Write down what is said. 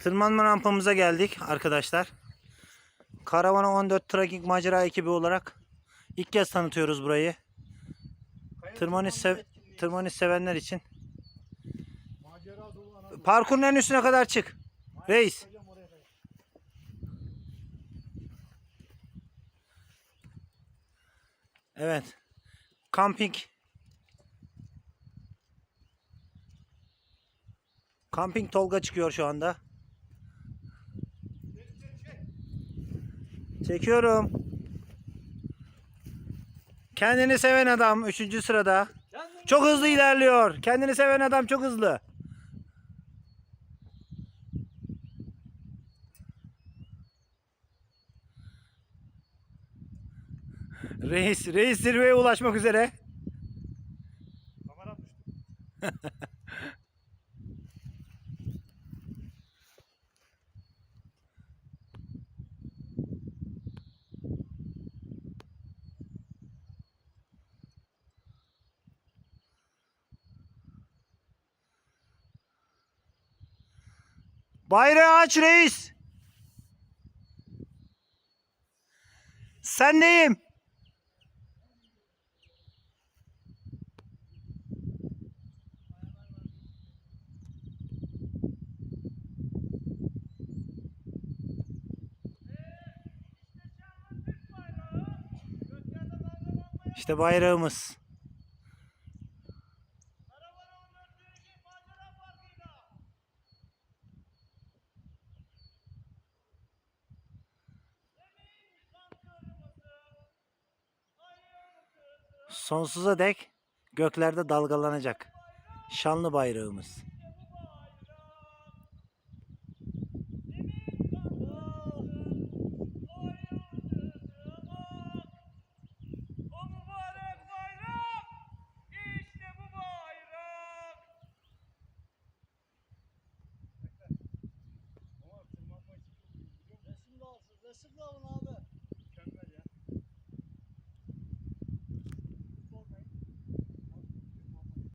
Tırmanma rampamıza geldik arkadaşlar. Karavana 14 Trekking Macera ekibi olarak ilk kez tanıtıyoruz burayı. Tırmanış, sev tırmanış sevenler için. Parkurun en üstüne kadar çık. Reis. Evet. Camping. Camping Tolga çıkıyor şu anda. Çekiyorum. Kendini seven adam 3. sırada. Çok hızlı ilerliyor. Kendini seven adam çok hızlı. Reis, reis zirveye ulaşmak üzere. Kameram düştü. Bayrağı aç reis. Sen neyim? İşte bayrağımız. Sonsuza dek göklerde dalgalanacak. Şanlı bayrağımız. Resim de abi.